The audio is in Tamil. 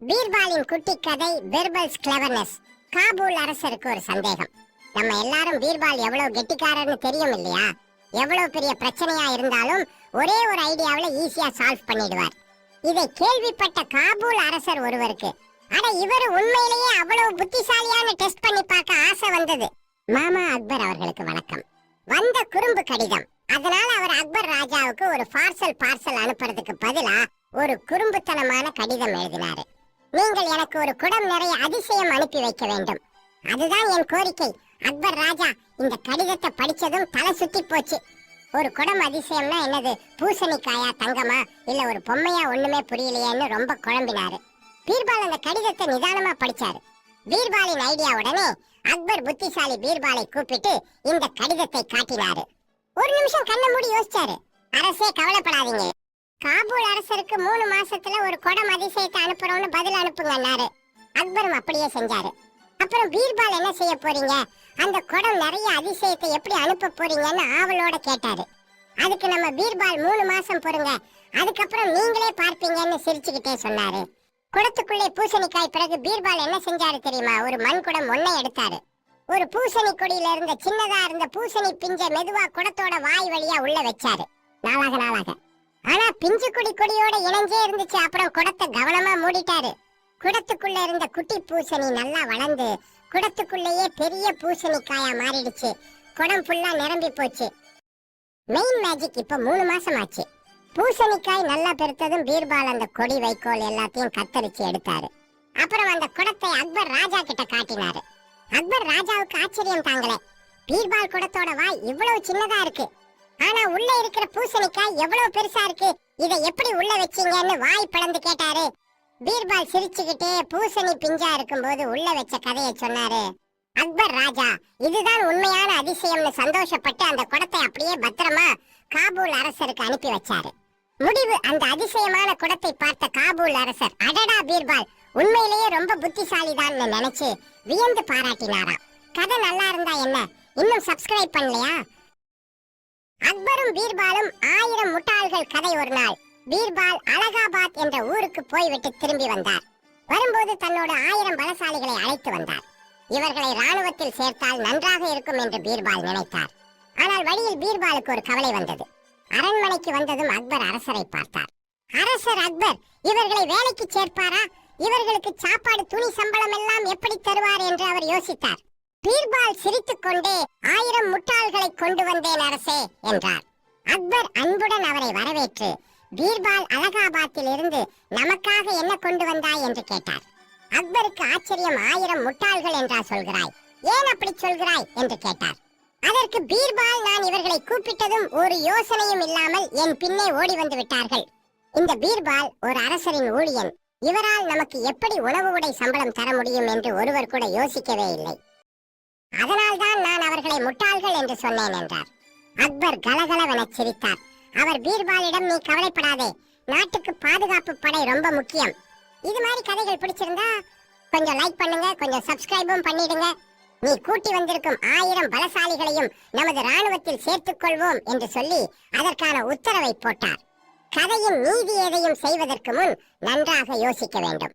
பீர்பாலின் குட்டி கதை பெர்பல்ஸ் கிளவர்னஸ் காபூல் அரசருக்கு ஒரு சந்தேகம். நம்ம எல்லாரும் பீர்பால் எவ்வளவு கெட்டிக்காரர்னு தெரியும் இல்லையா? எவ்வளவு பெரிய பிரச்சனையா இருந்தாலும் ஒரே ஒரு ஐடியாவில ஈஸியா சால்வ் பண்ணிடுவார். இதை கேள்விப்பட்ட காபூல் அரசர் ஒருவருக்கு அட இவர் உண்மையிலேயே அவ்வளவு புத்திசாலியான டெஸ்ட் பண்ணி பார்க்க ஆசை வந்தது. மாமா அக்பர் அவர்களுக்கு வணக்கம். வந்த குறும்பு கடிதம். அதனால அவர் அக்பர் ராஜாவுக்கு ஒரு பார்சல் பார்சல் அனுப்புறதுக்கு பதிலா ஒரு குறும்புத்தனமான கடிதம் எழுதினாரு. நீங்கள் எனக்கு ஒரு குடம் நிறைய அதிசயம் அனுப்பி வைக்க வேண்டும். அதுதான் என் கோரிக்கை. அக்பர் ராஜா இந்த கடிதத்தை படிச்சதும் தலை சுத்தி போச்சு. ஒரு குடம் அதிசயம்னா என்னது? பூசணிக்காயா தங்கமா? இல்ல ஒரு பொம்மையா ஒண்ணுமே புரியலையேன்னு ரொம்ப குழம்பினாரு. பீர்பால் அந்த கடிதத்தை நிதானமா படிச்சாரு. பீர்பாலின் ஐடியா உடனே அக்பர் புத்திசாலி பீர்பாலை கூப்பிட்டு இந்த கடிதத்தை காட்டினாரு. ஒரு நிமிஷம் கண்ணை மூடி யோசிச்சாரு. அரசே கவலைப்படாதீங்க. காபூல் அரசருக்கு மூணு மாசத்துல ஒரு குடம் அதிசயத்தை அனுப்புறோம்னு பதில் அனுப்புங்கன்னாரு அக்பரும் அப்படியே செஞ்சாரு. அப்புறம் பீர்பால் என்ன செய்ய போறீங்க? அந்த குடம் நிறைய அதிசயத்தை எப்படி அனுப்ப போறீங்கன்னு ஆவலோட கேட்டாரு. அதுக்கு நம்ம பீர்பால் மூணு மாசம் பொறுங்க. அதுக்கப்புறம் நீங்களே பார்ப்பீங்கன்னு சிரிச்சுக்கிட்டே சொன்னாரு. குடத்துக்குள்ளே பூசணிக்காய் பிறகு பீர்பால் என்ன செஞ்சாரு தெரியுமா? ஒரு மண் குடம் ஒன்னை எடுத்தாரு. ஒரு பூசணி கொடியில இருந்த சின்னதா இருந்த பூசணி பிஞ்ச மெதுவா குடத்தோட வாய் வழியா உள்ள வச்சாரு. நாளாக நாளாக. ஆனா பிஞ்சு குடி கொடியோட இணைஞ்சே இருந்துச்சு. அப்புறம் குடத்தை கவனமா மூடிட்டாரு. குடத்துக்குள்ள இருந்த குட்டி பூசணி நல்லா வளர்ந்து குடத்துக்குள்ளேயே பெரிய பூசணிக்காயா மாறிடுச்சு. குடம் ஃபுல்லா நிரம்பி போச்சு. மெயின் மேஜிக் இப்ப மூணு மாசம் ஆச்சு. பூசணிக்காய் நல்லா பெருத்ததும் பீர்பால் அந்த கொடி வைக்கோல் எல்லாத்தையும் கத்தரிச்சு எடுத்தாரு. அப்புறம் அந்த குடத்தை அக்பர் ராஜா கிட்ட காட்டினாரு. அக்பர் ராஜாவுக்கு ஆச்சரியம் தாங்களே. பீர்பால் குடத்தோட வாய் இவ்வளவு சின்னதா இருக்கு. ஆனா உள்ள இருக்கிற பூசணிக்காய் எவ்வளவு பெருசா இருக்கு? இதை எப்படி உள்ள வச்சீங்கன்னு வாய் பிளந்து கேட்டாரு. பீர்பால் சிரிச்சுக்கிட்டே பூசணி பிஞ்சா இருக்கும்போது உள்ள வச்ச கதையை சொன்னாரு. அக்பர் ராஜா இதுதான் உண்மையான அதிசயம்னு சந்தோஷப்பட்டு அந்த குடத்தை அப்படியே பத்திரமா காபூல் அரசருக்கு அனுப்பி வச்சாரு. முடிவு அந்த அதிசயமான குடத்தை பார்த்த காபூல் அரசர் அடடா பீர்பால் உண்மையிலேயே ரொம்ப புத்திசாலிதான் நினைச்சு வியந்து பாராட்டினாராம். கதை நல்லா இருந்தா என்ன? இன்னும் சப்ஸ்கிரைப் பண்ணலையா? அக்பரும் பீர்பாலும் ஆயிரம் முட்டாள்கள் கதை ஒரு நாள். பீர்பால் அலகாபாத் என்ற ஊருக்கு போய்விட்டு திரும்பி வந்தார். வரும்போது தன்னோட ஆயிரம் பலசாலிகளை அழைத்து வந்தார். இவர்களை ராணுவத்தில் சேர்த்தால் நன்றாக இருக்கும் என்று பீர்பால் நினைத்தார். ஆனால் வழியில் பீர்பாலுக்கு ஒரு கவலை வந்தது. அரண்மனைக்கு வந்ததும் அக்பர் அரசரை பார்த்தார். அரசர் அக்பர் இவர்களை வேலைக்கு சேர்ப்பாரா? இவர்களுக்கு சாப்பாடு துணி சம்பளம் எல்லாம் எப்படி தருவார்? என்று அவர் யோசித்தார். பீர்பால் சிரித்துக் கொண்டே ஆயிரம் முட்டாள்களை கொண்டு வந்தேன் அரசே என்றார். அக்பர் அன்புடன் அவரை வரவேற்று பீர்பால் அலகாபாத்தில் இருந்து நமக்காக என்ன கொண்டு வந்தாய்? என்று கேட்டார். அக்பருக்கு ஆச்சரியம் ஆயிரம் முட்டாள்கள் என்றா சொல்கிறாய். ஏன் அப்படி சொல்கிறாய்? என்று கேட்டார். அதற்கு பீர்பால் நான் இவர்களை கூப்பிட்டதும் ஒரு யோசனையும் இல்லாமல் என் பின்னே ஓடி வந்து விட்டார்கள். இந்த பீர்பால் ஒரு அரசரின் ஊழியன். இவரால் நமக்கு எப்படி உணவு உடை சம்பளம் தர முடியும் என்று ஒருவர் கூட யோசிக்கவே இல்லை. அதனால்தான் நான் அவர்களை முட்டாள்கள் என்று சொன்னேன் என்றார். அக்பர் கலகலவென சிரித்தார் அவர் பீர்பாலிடம் நீ கவலைப்படாதே. நாட்டுக்கு பாதுகாப்பு படை ரொம்ப முக்கியம். இது மாதிரி கதைகள் பிடிச்சிருந்தா கொஞ்சம் லைக் பண்ணுங்க கொஞ்சம் சப்ஸ்கிரைபும் பண்ணிடுங்க. நீ கூட்டி வந்திருக்கும் ஆயிரம் பலசாலிகளையும் நமது ராணுவத்தில் சேர்த்துக் கொள்வோம் என்று சொல்லி அதற்கான உத்தரவை போட்டார். கதையின் நீதி எதையும் செய்வதற்கு முன் நன்றாக யோசிக்க வேண்டும்.